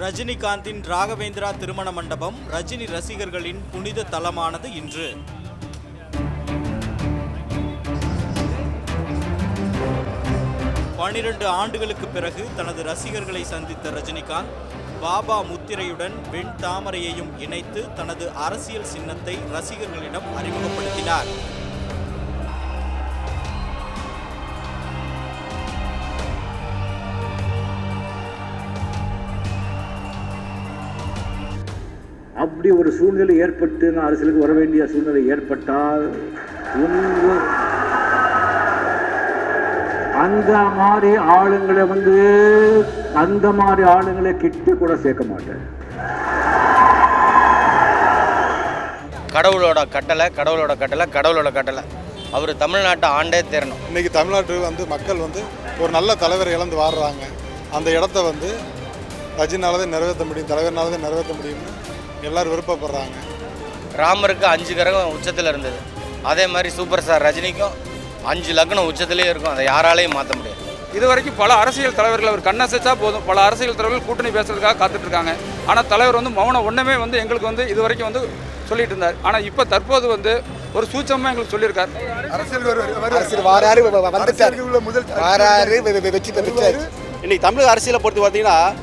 ரஜினிகாந்தின் ராகவேந்திரா திருமண மண்டபம் ரஜினி ரசிகர்களின் புனித தலமானது இன்று. பனிரெண்டு ஆண்டுகளுக்கு பிறகு தனது ரசிகர்களை சந்தித்த ரஜினிகாந்த் பாபா முத்திரையுடன் வெண் தாமரையையும் இணைத்து தனது அரசியல் சின்னத்தை ரசிகர்களிடம் அறிமுகப்படுத்தினார். அப்படி ஒரு சூழ்நிலை ஏற்பட்டு நான் அரசியலுக்கு வர வேண்டிய சூழ்நிலை ஏற்பட்டால் உங்க அந்த மாதிரி ஆளுங்களை வந்து அந்த மாதிரி ஆளுங்களை கிட்ட கூட சேர்க்க மாட்டேன். கடவுளோட கட்டளை கடவுளோட கட்டளை கடவுளோட கட்டளை. அவர் தமிழ்நாட்டை ஆண்டே தேரணும் இன்றைக்கி தமிழ்நாட்டு வந்து மக்கள் வந்து ஒரு நல்ல தலைவரை இழந்து வாடுறாங்க. அந்த இடத்த வந்து ரஜினால தான் நிறைவேற்ற முடியும் தலைவர்னால தான் நிறைவேற்ற முடியும்னு எல்லாரும் விருப்பப்படுறாங்க. ராமருக்கு அஞ்சு கிரகம் உச்சத்தில் இருந்தது. அதே மாதிரி சூப்பர் ஸ்டார் ரஜினிக்கும் அஞ்சு லக்னம் உச்சத்திலே இருக்கும். அதை யாராலையும் மாற்ற முடியாது. இது வரைக்கும் பல அரசியல் தலைவர்கள் அவர் கண்ணசைச்சா போதும். பல அரசியல் தலைவர்கள் கூட்டணி பேசுறதுக்காக காத்துட்டு இருக்காங்க ஆனால் தலைவர் வந்து மௌனம் ஒன்றுமே வந்து எங்களுக்கு வந்து இது வரைக்கும் வந்து சொல்லிட்டு இருந்தார். ஆனால் இப்போ தற்போது வந்து ஒரு சூச்சமாக எங்களுக்கு சொல்லியிருக்கார். அரசியல் வாராரு வ- வ- வந்துட்டார். வாராரு வெ- வெ- வெற்றி பெற்றார் இன்னைக்கு தமிழக அரசியலை பொறுத்து பார்த்தீங்கன்னா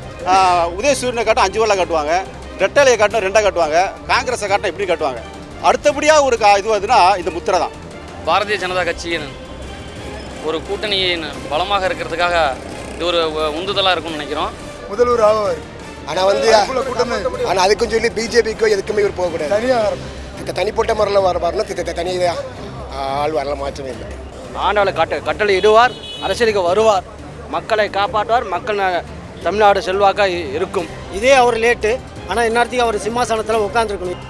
உதயசூரியனை காட்டும் அஞ்சு வேலை கட்டுவாங்க. ரெட்டலையை காட்டினா ரெண்டாக கட்டுவாங்க காங்கிரஸை காட்டினா இப்படி கட்டுவாங்க. அடுத்தபடியாக ஒரு கா இது வந்துன்னா இந்த முத்திரை தான். பாரதிய ஜனதா கட்சியின் ஒரு கூட்டணியின் பலமாக இருக்கிறதுக்காக இது ஒரு உந்துதலாக இருக்கும்னு நினைக்கிறோம். முதல்வர் ஆவார். ஆனா வந்து ஆனா அதுக்கும் சொல்லி பிஜேபிக்கோ எதுக்குமே இவர் போகக்கூடாது தனியாக தனிப்பட்ட முறையில் வர வரணும். தி- தி- தனி ஆள் வரல மாற்றமே இல்லை. ஆண்டாளை கட்ட கட்டளை இடுவார் அரசியலுக்கு வருவார் மக்களை காப்பாற்றுவார் மக்கள் தமிழ்நாடு செல்வாக்காக இருக்கும். இதே அவர் லேட்டு. ஆனால் இந்நேரத்துக்கு அவர் சிம்மாசனத்தில் உட்காந்துருக்கணும்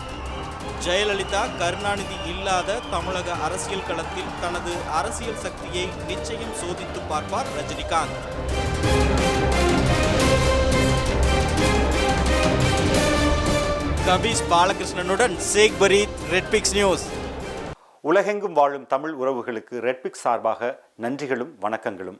ஜெயலலிதா கருணாநிதி இல்லாத தமிழக அரசியல் களத்தில் தனது அரசியல் சக்தியை நிச்சயம் சோதித்து பார்ப்பார் ரஜினிகாந்த். கபீஷ் பாலகிருஷ்ணனுடன் சேக் பரீத் ரெட்பிக்ஸ் நியூஸ். உலகெங்கும் வாழும் தமிழ் உறவுகளுக்கு ரெட்பிக்ஸ் சார்பாக நன்றிகளும் வணக்கங்களும்.